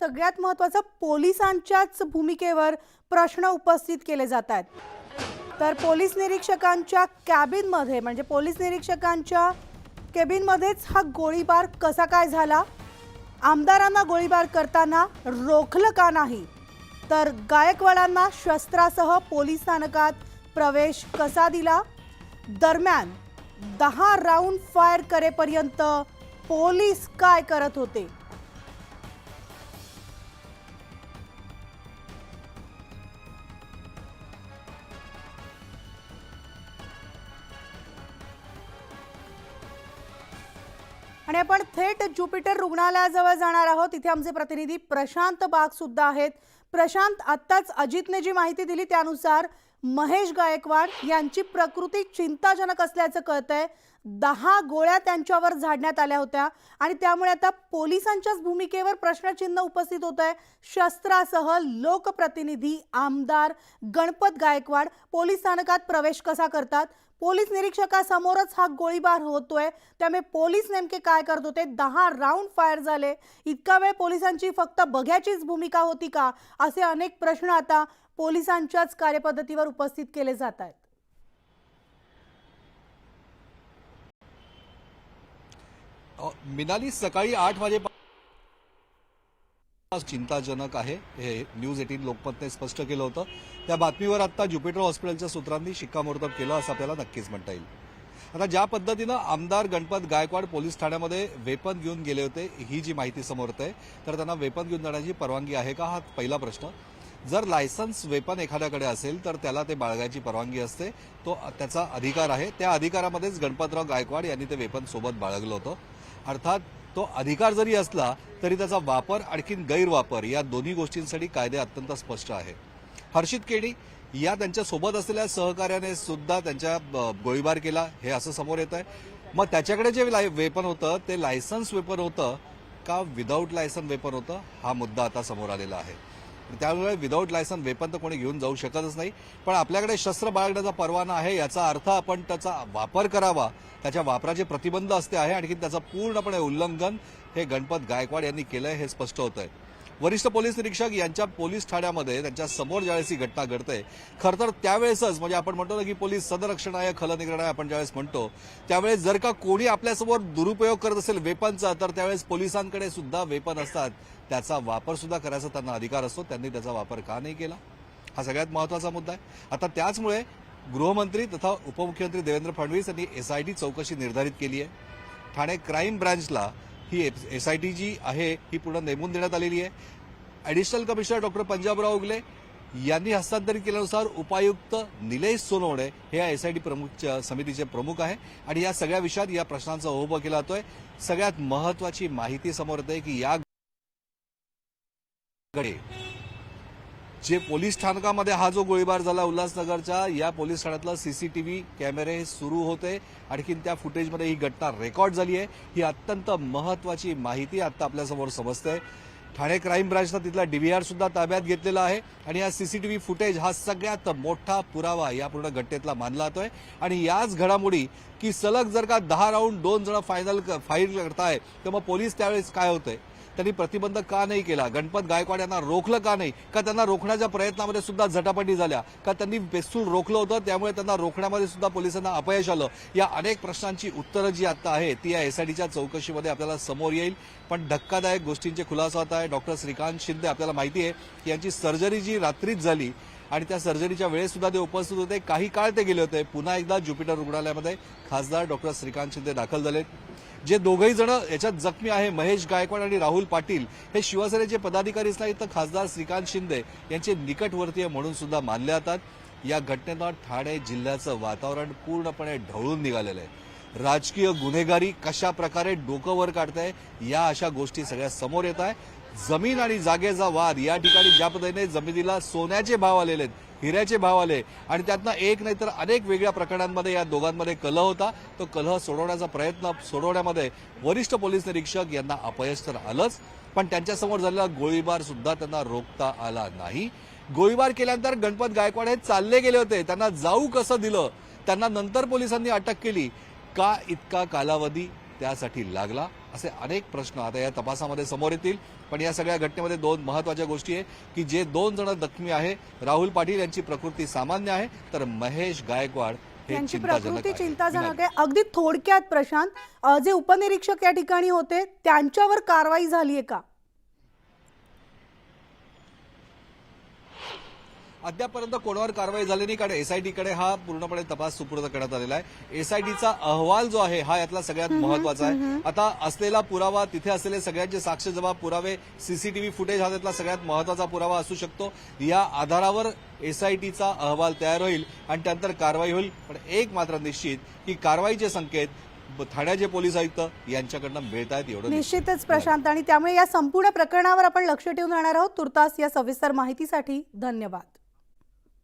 सगळ्यात महत्त्वाचं पोलिसांच्याच भूमिकेवर प्रश्न उपस्थित केले जात आहेत. तर पोलीस निरीक्षकांच्या कॅबिनमध्ये म्हणजे पोलीस निरीक्षकांच्या केबिनमध्येच हा गोळीबार कसा काय झाला? आमदारांना गोळीबार करताना रोखलं का नाही? तर गायकवाडांना शस्त्रासह पोलीस स्थानकात प्रवेश कसा दिला? दरम्यान दहा राऊंड फायर करेपर्यंत पोलीस काय करत होते? आणि आपण थेट ज्युपिटर रुग्णालयाजवळ जाणार आहोत. तिथे आमचे प्रतिनिधी प्रशांत बाग सुद्धा आहेत. प्रशांत आत्ताच अजितने जी माहिती दिली त्यानुसार महेश गायकवाड यांची प्रकृती चिंताजनक असल्याचं कळतंय. दहा गोळ्या त्यांच्यावर झाडण्यात आल्या होत्या आणि त्यामुळे आता पोलिसांच्याच भूमिकेवर प्रश्नचिन्ह उपस्थित होत आहे शस्त्रासह लोकप्रतिनिधी आमदार गणपत गायकवाड पोलीस स्थानकात प्रवेश कसा करतात? पोलीस निरीक्षकासमोरच हा गोळीबार होतोय. त्यामुळे पोलीस नेमके काय करत होते? दहा राऊंड फायर झाले. इतका वेळ पोलिसांची फक्त बघ्याचीच भूमिका होती का? असे अनेक प्रश्न आता पोलिसांच्याच कार्यपद्धतीवर उपस्थित केले जात आहेत. मिनाली सकाळी आठ वाजेपासून चिंताजनक आहे. हे न्यूज एटीन लोकमतने स्पष्ट केलं होतं. त्या बातमीवर आता ज्युपिटर हॉस्पिटलच्या सूत्रांनी शिक्कामोर्तब केलं असं आपल्याला नक्कीच म्हणता येईल. आता ज्या पद्धतीनं आमदार गणपत गायकवाड पोलीस ठाण्यामध्ये वेपन घेऊन गेले होते ही जी माहिती समोर येते तर त्यांना वेपन घेऊन जाण्याची परवानगी आहे का? हा पहिला प्रश्न. जर लायसन्स वेपन एखाद्याकडे असेल तर त्याला ते बाळगायची परवानगी असते. तो त्याचा अधिकार आहे. त्या अधिकारामध्येच गणपतराव गायकवाड यांनी ते वेपन सोबत बाळगलं होतं. अर्थात तो अधिकार जरी असला तरी त्याचा वापर आणखीन गैरवापर या दोन्ही गोष्टींसाठी कायदे अत्यंत स्पष्ट आहे हर्षित केडी या त्यांच्यासोबत असलेल्या सहकार्याने सुद्धा त्यांच्या गोळीबार केला हे असं समोर येत आहे मग त्याच्याकडे जे लाय- वेपन होतं ते लायसन्स वेपन होतं का विदाऊट लायसन वेपन होतं? हा मुद्दा आता समोर आलेला आहे. त्यामुळे विदाऊट लायसन वेपन तर कोणी घेऊन जाऊ शकतच नाही. पण आपल्याकडे शस्त्र बाळगण्याचा परवाना आहे याचा अर्थ आपण त्याचा वापर करावा. त्याच्या वापराचे प्रतिबंध असते आहे आणखी त्याचं पूर्णपणे उल्लंघन हे गणपत गायकवाड यांनी केलंय हे स्पष्ट होत आहे वरिष्ठ पोलीस निरीक्षक यांच्या पोलीस ठाण्यामध्ये त्यांच्यासमोर ज्यावेळेस ही घटना घडते खरं तर त्यावेळेसच म्हणजे आपण म्हणतो ना की पोलीस सदरक्षण आहे खलनिग्रहण आहे आपण ज्यावेळेस म्हणतो त्यावेळेस जर का कोणी आपल्यासमोर दुरुपयोग करत असेल वेपनचा तर त्यावेळेस पोलिसांकडे सुद्धा वेपन असतात. त्याचा वापर सुद्धा करायचा त्यांना अधिकार असतो. त्यांनी त्याचा वापर का नाही केला? हा सगळ्यात महत्त्वाचा मुद्दा आहे. आता त्याचमुळे गृहमंत्री तथा उपमुख्यमंत्री देवेंद्र फडणवीस यांनी एसआयटी चौकशी निर्धारित केली आहे. ठाणे क्राईम ब्रांचला ही एस आय टी जी आहे ही पूर्ण नेमून देण्यात आलेली आहे. Additional commissioner doctor Panjabrao Ugale यांनी हस्तांतरित केल्यानुसार उपायुक्त निलेश सोनवणे हे या एसआयटी प्रमुख समितीचे प्रमुख आहे. आणि या सगळ्या विषयात या प्रश्नांचा ओहब केला जातोय. सगळ्यात महत्वाची माहिती समोर येते की या कडे जे पोलीस स्थानकामध्ये हा जो गोळीबार झाला उल्हासनगरच्या या पोलीस ठाण्यातलं सीसीटीव्ही कॅमेरे सुरू होते. आणखीन त्या फुटेजमध्ये ही घटना रेकॉर्ड झाली आहे. ही अत्यंत महत्वाची माहिती आता आपल्यासमोर समजते. ठाणे क्राईम ब्रांचनं तिथला डीव्हीआर सुद्धा ताब्यात घेतलेला आहे. आणि या सीसीटीव्ही फुटेज हा सगळ्यात मोठा पुरावा या पूर्ण घटनेतला मानला जातोय. आणि याच घडामोडी की सलग जर का दहा राऊंड दोन जण फायनल फाईल करताय तर मग पोलीस त्यावेळेस काय होतंय? त्यांनी प्रतिबंध का नाही केला? गणपत गायकवाड यांना रोखलं का नाही? का त्यांना रोखण्याच्या प्रयत्नामध्ये सुद्धा झटापटी झाल्या? का त्यांनी पेस्तूल रोखलं होतं? त्यामुळे त्यांना रोखण्यामध्ये सुद्धा पोलिसांना अपयश आलं? या अनेक प्रश्नांची उत्तरं जी आता आहे ती या एसआयटीच्या चौकशीमध्ये आपल्याला समोर येईल. पण धक्कादायक गोष्टींचे खुलासा होत आहे. डॉक्टर श्रीकांत शिंदे आपल्याला माहिती आहे की यांची सर्जरी जी रात्रीच झाली आणि त्या सर्जरीच्या वेळेस सुद्धा ते उपस्थित होते. काही काळ ते गेले होते. पुन्हा एकदा ज्युपिटर रुग्णालयामध्ये खासदार डॉक्टर श्रीकांत शिंदे दाखल झाले जे दोघही जण याच्यात जखमी आहे महेश गायकवाड आणि राहुल पाटील हे शिवसेनेचे पदाधिकारीच नाही तर खासदार श्रीकांत शिंदे यांचे निकटवर्तीय म्हणून सुद्धा मानले जातात. या घटनेनं ठाणे जिल्ह्याचं वातावरण पूर्णपणे ढवळून निघालेलं आहे. राजकीय गुन्हेगारी कशा प्रकारे डोकं वर काढताय या अशा गोष्टी सगळ्या समोर येत आहे. जमीन आणि जागेचा वाद. या ठिकाणी ज्या पद्धतीने जमिनीला सोन्याचे भाव आलेले आहेत हिऱ्याचे भाव आले आणि त्यातनं एक नाही तर अनेक वेगळ्या प्रकरणांमध्ये या दोघांमध्ये कलह होता. तो कलह सोडवण्याचा प्रयत्न सोडवण्यामध्ये वरिष्ठ पोलीस निरीक्षक यांना अपयश तर आलंच पण त्यांच्यासमोर झालेला गोळीबार सुद्धा त्यांना रोखता आला नाही. गोळीबार केल्यानंतर गणपत गायकवाड हे चालले गेले होते. त्यांना जाऊ कसं दिलं? त्यांना नंतर पोलिसांनी अटक केली. का इतका कालावधी? त्यासाठी लागला असे अनेक प्रश्न आता या तपासामध्ये समोर येतील. पण या सगळ्या घटनेमध्ये दोन महत्त्वाच्या गोष्टी आहे की जे दोन जण जखमी आहे राहुल पाटील यांची प्रकृती सामान्य आहे तर महेश गायकवाड यांची प्रकृती. चिंताजनक आहे. अगदी थोडक्यात प्रशांत जे उपनिरीक्षक या ठिकाणी होते त्यांच्यावर कारवाई झाली आहे का? अद्यापर्यंत कोणावर कारवाई झाली नाही. कारण एसआयटीकडे हा पूर्णपणे तपास सुपूर्द करण्यात आलेला आहे. एसआयटीचा अहवाल जो आहे हा यातला सगळ्यात महत्त्वाचा आहे. आता असलेला पुरावा तिथे असलेले सगळ्यांचे साक्ष जबाब पुरावे सीसीटीव्ही फुटेज हा त्यातला सगळ्यात महत्त्वाचा पुरावा असू शकतो. या आधारावर एसआयटीचा अहवाल तयार होईल आणि त्यानंतर कारवाई होईल. पण एक मात्र निश्चित की कारवाईचे संकेत ठाण्याचे पोलीस आयुक्त यांच्याकडनं मिळत आहेत एवढं निश्चित. निश्चितच प्रशांत. आणि त्यामुळे या संपूर्ण प्रकरणावर आपण लक्ष ठेवून राहणार आहोत. तुर्तास या सविस्तर माहितीसाठी धन्यवाद.